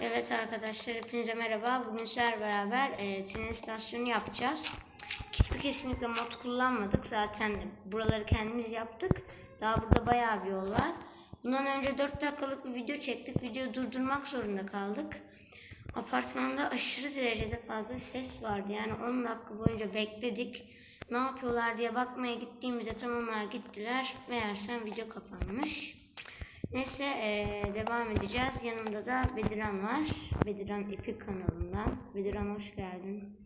Evet arkadaşlar hepinize merhaba. Bugün sizlerle beraber e, tren istasyonu yapacağız. Hiçbir kesinlikle mod kullanmadık. Zaten buraları kendimiz yaptık. Daha burada bayağı bir yol var. Bundan önce 4 dakikalık bir video çektik. Videoyu durdurmak zorunda kaldık. Apartmanda aşırı derecede fazla ses vardı. Yani 10 dakika boyunca bekledik. Ne yapıyorlar diye bakmaya gittiğimizde tam onlar gittiler. Meğersem video kapanmış. Neyse eee, devam edeceğiz. Yanımda da Bediran var. Bediran Epik kanalından. Bediran hoş geldin.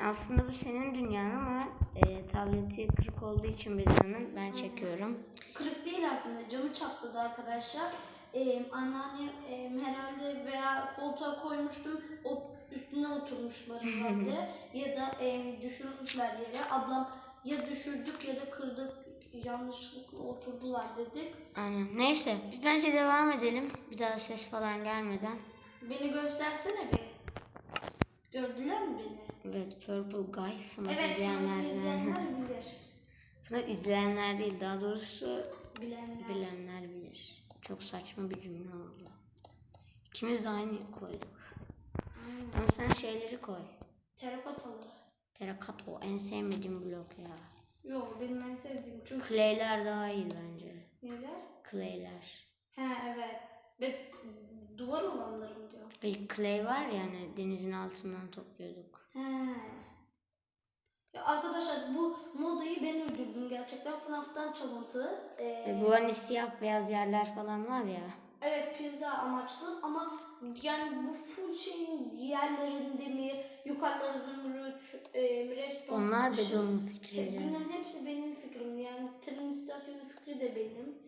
Aslında bu senin dünyan ama eee, tableti kırık olduğu için Bediran'ın ben çekiyorum. Kırık değil aslında camı çatladı arkadaşlar. Ee, anneannem e, herhalde veya koltuğa koymuştum o üstüne oturmuşlar herhalde ya da e, düşürmüşler yere. Ablam ya düşürdük ya da kırdık yanlışlıkla oturdular dedik. Aynen. Neyse bence devam edelim. Bir daha ses falan gelmeden. Beni göstersene bir. Gördüler mi beni? Evet Purple Guy. Bunu Evet, izleyenler, izleyenler bilir. Bunu izleyenler değil daha doğrusu Bilenler. bilenler bilir. Çok saçma bir cümle oldu. İkimiz de aynı koyduk. Ama sen şeyleri koy. Terapatalı. Terakato en sevmediğim blok ya. Yok benim en sevdiğim çünkü Clay'ler daha iyi bence. neler? Clay'ler. He evet. Ve duvar olanlarım diyor. Ve clay var ya hani denizin altından topluyorduk. He. Ya arkadaşlar bu modayı ben uydurdum gerçekten. FNAF'tan çalıntı. Ee, bu hani siyah beyaz yerler falan var ya. evet pizza amaçlı ama yani bu full şeyin yerlerinde mi yukarıları zümrüt, e, restoran. Onlar şey- Bedon'un Hep- fikriyle. Bunların hepsi benim fikrimdi. Yani tren istasyonu fikri de benim.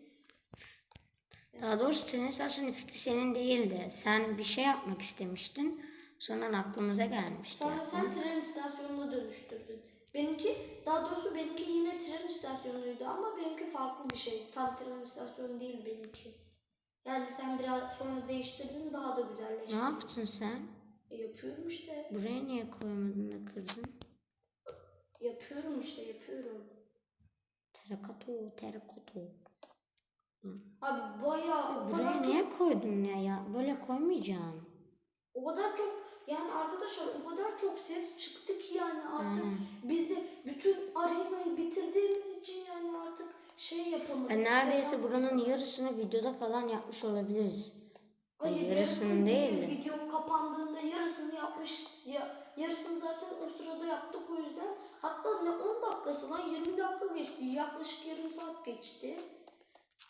Daha doğrusu tren istasyonu fikri senin değildi. Sen bir şey yapmak istemiştin. Sonra aklımıza gelmişti. Sonra yapmak. sen tren istasyonuna dönüştürdün. Benimki, daha doğrusu benimki yine tren istasyonuydu ama benimki farklı bir şeydi. Tam tren istasyonu değil benimki. Yani sen biraz sonra değiştirdin daha da güzelleşti. Ne yaptın sen? E, yapıyorum işte. Buraya niye koymadın da kırdın? Yapıyorum işte yapıyorum. Terakato, terakato. Abi bayağı o Buraya kadar niye çok, koydun ya? ya? Böyle koymayacağım. o kadar çok yani arkadaşlar o kadar çok ses çıktı ki yani artık biz de bütün arenayı bitirdiğimiz için yani artık şey yapamadık. E, neredeyse buranın yarısını videoda falan yapmış olabiliriz. Hayır, yarısını yarısını değil de. Video kapandığında yarısını yapmış. Ya, yarısını zaten o sırada yaptık o yüzden. Hatta ne 10 dakikası lan 20 dakika geçti. Yaklaşık yarım saat geçti.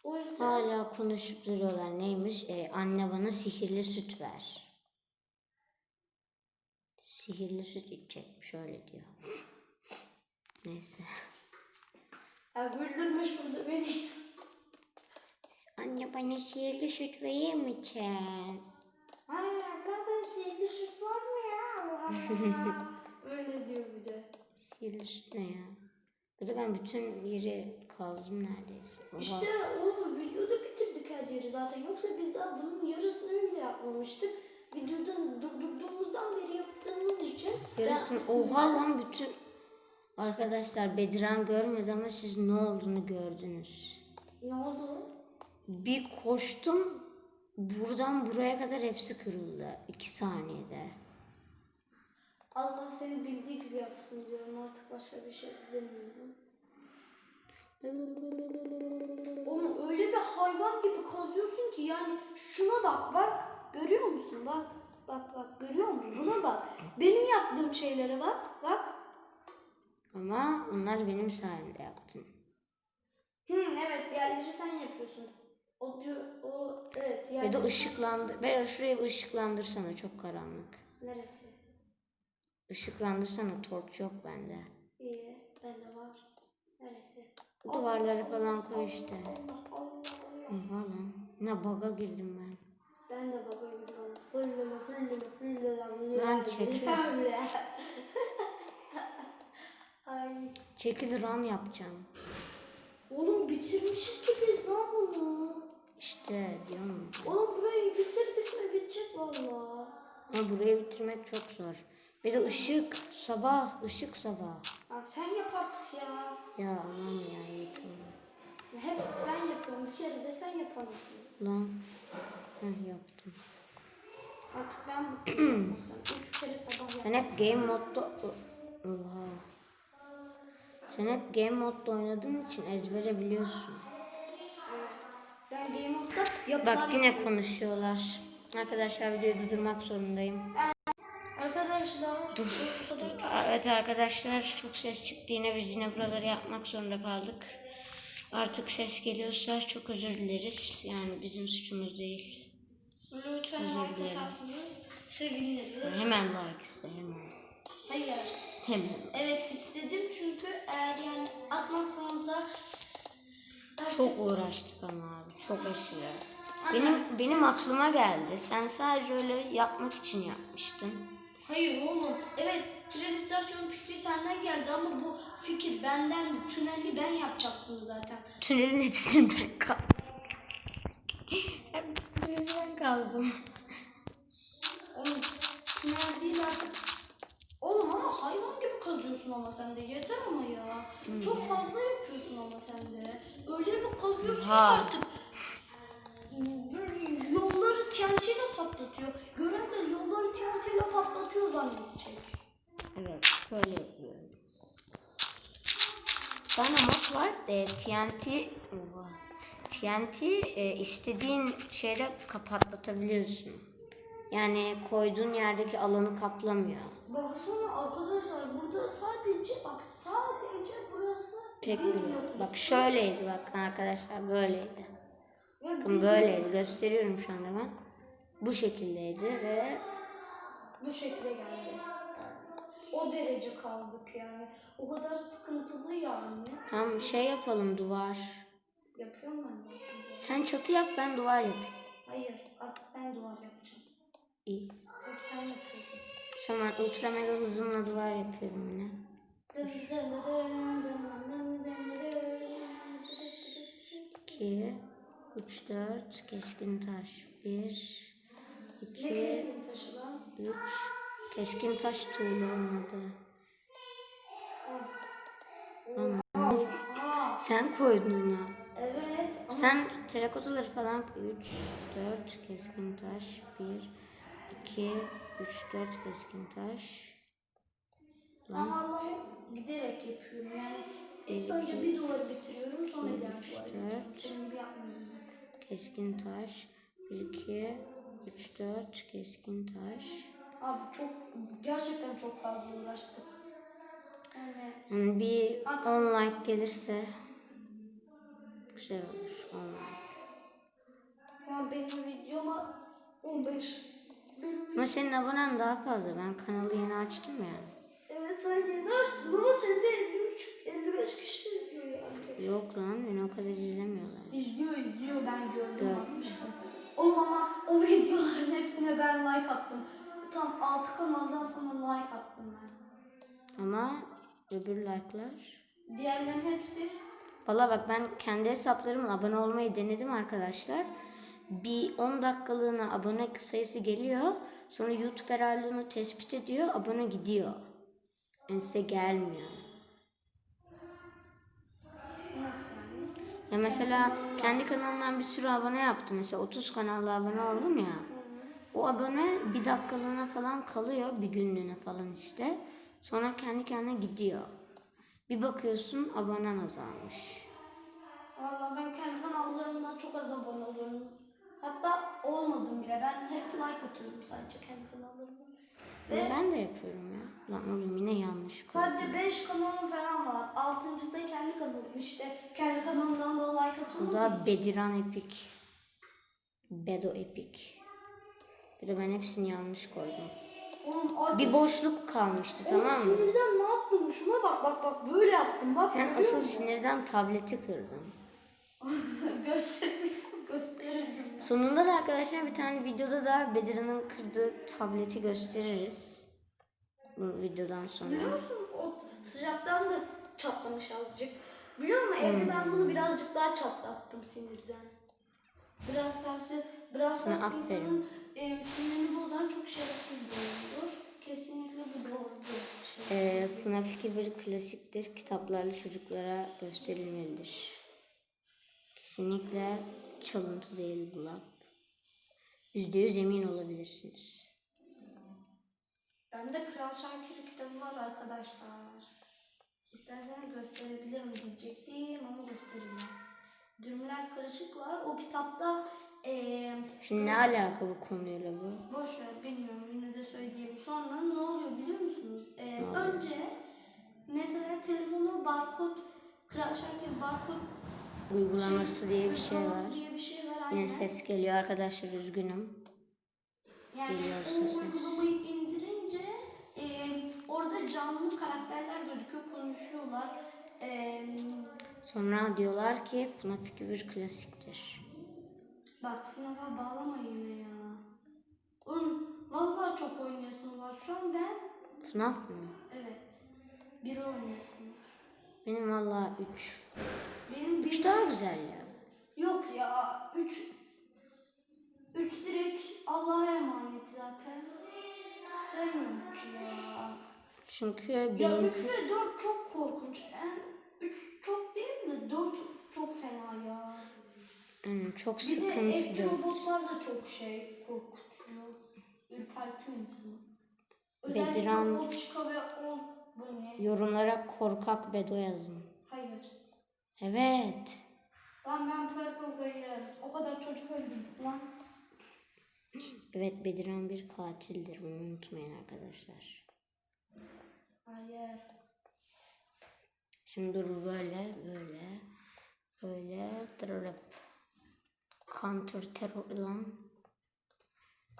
O yüzden Hala konuşup duruyorlar. Neymiş? E, anne bana sihirli süt ver. Sihirli süt içecekmiş öyle diyor. Neyse. ya güldürmüş burada beni. Anne bana sihirli süt verir misin? Hayır zaten şeyli süt var mı ya? Allah Allah. Öyle diyor bir de. Sihirli süt ne ya? Bir de ben bütün yeri kazdım neredeyse. Oha. İşte oğlum videoda bitirdik her yeri zaten. Yoksa biz daha bunun yarısını öyle yapmamıştık. Videodan durdurduğumuzdan beri yaptığımız için Yarısını oha lan bütün Arkadaşlar Bediran görmedi ama siz ne olduğunu gördünüz. Ne oldu? Bir koştum buradan buraya kadar hepsi kırıldı. iki saniyede. Allah seni bildiği gibi yapsın diyorum. Artık başka bir şey de demiyorum. Oğlum öyle bir hayvan gibi kazıyorsun ki yani şuna bak bak. Görüyor musun? Bak bak bak. Görüyor musun? Buna bak. Benim yaptığım şeylere bak bak. Ama onlar benim sayemde yaptın. Hı evet yerleri sen yapıyorsun. O diyor o evet Ve yerleri de ışıklandır. Ver şurayı bir ışıklandırsana çok karanlık. neresi Işıklandırsana torç yok bende. iyi bende var neresi duvarları falan koy işte. Oha lan. Ne baga girdim ben. Ben de bakıyorum. Fırlama fırlama fırlama. Lan çekil. Ay. Çekil run yapacağım. Oğlum bitirmişiz ki biz ne yapalım? İşte diyorum. Oğlum burayı bitirdik mi bitecek valla. Ama burayı bitirmek çok zor. Bir de ışık sabah, ışık sabah. Ha, sen yap artık ya. Ya aman ya yeter. Hep ben yapıyorum. Bir kere de sen yapamazsın. Lan. Heh, yaptım. Artık ben mutluyum. Üç kere sabah Sen yaptım. hep game modda... Oha. Sen hep game modda oynadığın için ezbere biliyorsun. Evet. Ben Game yapılar Bak yine konuşuyorlar. Arkadaşlar videoyu durdurmak zorundayım. Arkadaşlar Dur. Evet arkadaşlar çok ses çıktı yine biz yine buraları yapmak zorunda kaldık. Artık ses geliyorsa çok özür dileriz. Yani bizim suçumuz değil. Lütfen Özür like seviniriz. Hemen like iste hemen. Hayır. Hemen. Evet istedim çünkü eğer yani atmazsanız da artık- Çok uğraştık ama abi. Çok aşırı. Benim benim aklıma geldi. Sen sadece öyle yapmak için yapmıştın. Hayır oğlum. Evet tren istasyonu fikri senden geldi ama bu fikir bendendi. Tüneli ben yapacaktım zaten. Tünelin hepsini ben kazdım. Hepsini ben kazdım. Oğlum tünel değil artık. Oğlum ama hayvan gibi kazıyorsun ama sen de yeter ama ya. Çok fazla yapıyorsun ama sen de. Öyle bir kazıyorsun ki Ha. artık. İle patlatıyor. Gören de yolları TNT ile patlatıyor zannedecek. Evet, böyle yapıyorum. Bir tane mod var. E, TNT Oha. TNT e, istediğin şeyle kapatlatabiliyorsun. Yani koyduğun yerdeki alanı kaplamıyor. Baksana arkadaşlar burada sadece bak sadece burası Tek bir blok. Bak şöyleydi bakın arkadaşlar böyleydi. Bakın böyleydi gösteriyorum şu anda ben. Bu şekildeydi ve bu şekilde geldi. O derece kazdık yani. O kadar sıkıntılı yani. tam şey yapalım duvar. Yapıyorum ben zaten. Sen çatı yap ben duvar yapayım. Hayır artık ben duvar yapacağım. İyi. Yok sen yapıyordun. An ultra mega hızımla duvar yapıyorum yine. Dın dın dın dın dın dın dın dın. 2, 3, 4, keskin taş. 1, Ne 2, kesin taşı lan? 3, keskin taş tuğlu olmadı. Sen koydun onu. evet. Ama Sen terakotaları falan 3, 4 keskin taş. 1, 2, 3, 4 keskin taş. Lan Ama Allah'ım giderek yapıyorum yani. İlk önce bir duvarı bitiriyorum sonra diğer gibi yapmıyorum. keskin taş. 1, 2, 3, 4 keskin taş. Abi çok gerçekten çok fazla uğraştık. Yani Yani bir At. 10 like gelirse güzel olur 10 like. ama benim videoma 15. Benim Ama senin abonen daha fazla. Ben kanalı yeni açtım ya. Evet sen yeni açtın ama sende 53, 55 kişi izliyor yani. Yok lan beni o kadar izlemiyorlar. İzliyor izliyor ben gördüm Gör. bakmıştım. Oğlum ama o videoların hepsine ben like attım. Tam 6 kanaldan sana like attım ben. Ama öbür like'lar. Diğerlerin hepsi Valla bak ben kendi hesaplarımla abone olmayı denedim arkadaşlar. Bir 10 dakikalığına abone sayısı geliyor. Sonra YouTube herhalde onu tespit ediyor. Abone gidiyor. Yani size gelmiyor. nasıl? Ya mesela kendi kanalından bir sürü abone yaptım. Mesela 30 kanalla abone oldum ya. O abone bir dakikalığına falan kalıyor. Bir günlüğüne falan işte. Sonra kendi kendine gidiyor. Bir bakıyorsun abonen azalmış. Valla ben kendi kanallarımdan çok az abone oluyorum. Hatta olmadım bile. Ben hep like atıyorum sadece kendi kanallarıma. Ve Ve ben de yapıyorum ya. Lan oğlum yine yanlış sadece 5 kanalım falan var. Altıncısı da kendi kanalım. İşte kendi kanalımdan da like Bu atıyorum. da Bediran Epik. Bedo Epik. Bir de ben hepsini yanlış koydum. Oğlum artık... Bir boşluk kalmıştı Oğlum tamam mı? sinirden ne yaptım? Şuna bak bak bak böyle yaptım. Bak Ben görüyor asıl musun? sinirden tableti kırdım. Sonunda da arkadaşlar bir tane videoda da Bediran'ın kırdığı tableti gösteririz. Bu videodan sonra. Biliyor musun? O sıcaktan da çatlamış azıcık. Biliyor musun? Evde ben bunu birazcık daha çatlattım sinirden. Biraz Sana sersi aferin. insanın e, sinirini bozan çok şerefsiz bir oyundur. Kesinlikle bu doğru bir şey. Ee, FNAF 2 bir klasiktir. Kitaplarla çocuklara gösterilmelidir. Kesinlikle çalıntı değil bu laf. %100 emin olabilirsiniz. Bende Kral Şakir kitabı var arkadaşlar. İsterseniz gösterebilirim diyecektim ama gösterilmez. Düğümler karışık var. O kitapta eee Şimdi ne alaka bu konuyla bu? boş ver bilmiyorum yine de söyleyeyim. Sonra ne oluyor biliyor musunuz? Oluyor? önce mesela telefonu barkod Kral Şakir barkod Uygulaması diye bir şey uygulaması var. diye bir şey var. Yine aynen. ses geliyor arkadaşlar üzgünüm. Yani Geliyor o sesiniz. uygulamayı canlı karakterler gözüküyor, konuşuyorlar. E, Sonra diyorlar ki FNAF 2 bir klasiktir. bak FNAF'a bağlama yine ya. Oğlum vallahi çok oynayasın var. Şu an ben FNAF mı? evet bir oynayasın. Benim valla 3. Benim 3 bir daha güzel ya. yok ya. Üç üç direkt Allah'a emanet zaten. Sevmiyorum üçü ya. Çünkü Ya 3 beyinsiz. ve 4 çok korkunç. En 3 çok değil de 4 çok fena ya. Hmm, çok Bir de eski sıkıntı dört. robotlar da çok şey korkutuyor. Ürpertiyor insanı. Özellikle Bediran- o Chica ve o bu ne? Yorumlara korkak Bedo yazın. Hayır. Evet. Lan ben Purple o kadar çocuk öldürdük lan. Evet Bediran bir katildir. Bunu unutmayın arkadaşlar. Hayır. Şimdi dur böyle böyle böyle tırırıp counter terör lan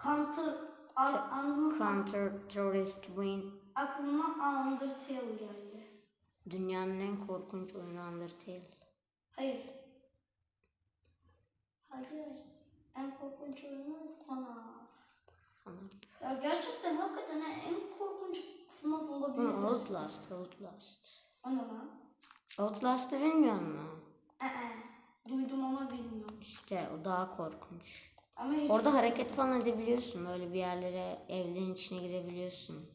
Counter al, an, counter terrorist win aklıma Undertale geldi. dünyanın en korkunç oyunu Undertale. Hayır. Hayır. En korkunç oyunu FNAF. Ya gerçekten hakikaten ha, en korkunç FNAF olabilir. Ama Outlast, Outlast. O ne lan? Outlast'ı bilmiyor musun? Ee, duydum ama bilmiyorum. İşte o daha korkunç. Ama. Orada hareket falan edebiliyorsun. Böyle bir yerlere evlerin içine girebiliyorsun.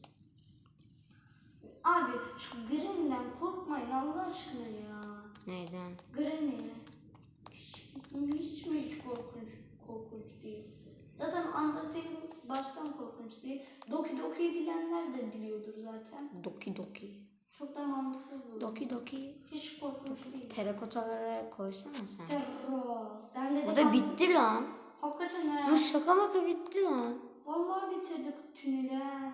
Abi şu Granny'den korkmayın Allah aşkına ya. Neyden? Granny. Hiç, hiç mi hiç korkunç, korkunç değil. Zaten Undertale baştan korkunç değil. Doki Doki'yi bilenler de biliyordur zaten. Doki Doki. Çok da mantıksız bu. Doki Doki. Hiç korkunç değil. Terakotalara koysana sen. Terror. Bende de Bu da bitti lan. Hakikaten ha. Bu şaka maka bitti lan. Vallahi bitirdik tüneli ha.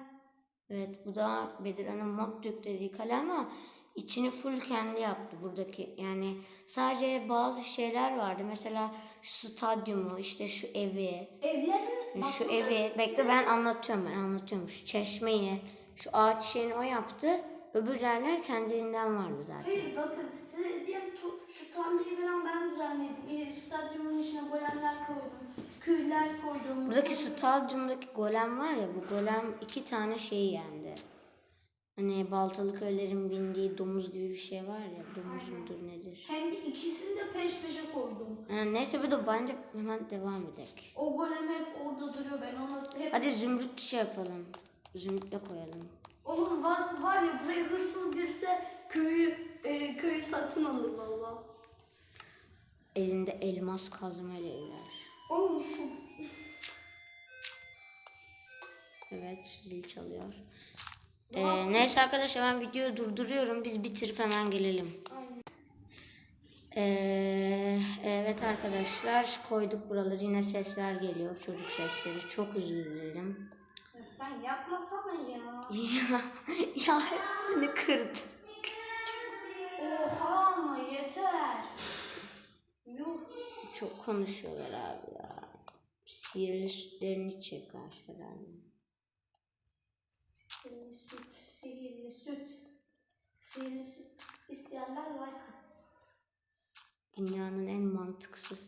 Evet bu da Bedirhan'ın mod yüklediği kale ama içini full kendi yaptı buradaki. Yani sadece bazı şeyler vardı. Mesela şu stadyumu, işte şu evi, Evlerin şu burada- evi. Bekle ben anlatıyorum ben anlatıyorum. Şu çeşmeyi, şu ağaç şeyini o yaptı. Öbür yerler kendiliğinden vardı zaten. Hayır bakın size diyeyim tu- şu tarlayı falan ben düzenledim. İşte stadyumun içine golemler koydum. Küller koydum. Buradaki stadyumdaki golem var ya bu golem iki tane şeyi yendi. Hani baltalı köylerin bindiği domuz gibi bir şey var ya domuz mudur nedir? Hem de ikisini de peş peşe koydum. Yani neyse bir de bence hemen devam edelim. O golem hep orada duruyor ben ona hep... Hadi zümrüt şey yapalım. Zümrütle koyalım. Oğlum var, var ya buraya hırsız girse köyü e, köyü satın alır valla. Elinde elmas kazmayla iler. Oğlum şu Evet zil çalıyor. Ee, neyse arkadaşlar ben videoyu durduruyorum. Biz bitirip hemen gelelim. Ee, evet arkadaşlar koyduk buraları yine sesler geliyor çocuk sesleri çok özür dilerim. Ya sen yapmasana ya. ya, ya hepsini kırdı. Oha ama yeter. Yuh. Çok konuşuyorlar abi ya. Sihirli sütlerini çeker herhalde. Sihirli süt, sihirli süt. Sihirli süt isteyenler like atsın. Dünyanın en mantıksız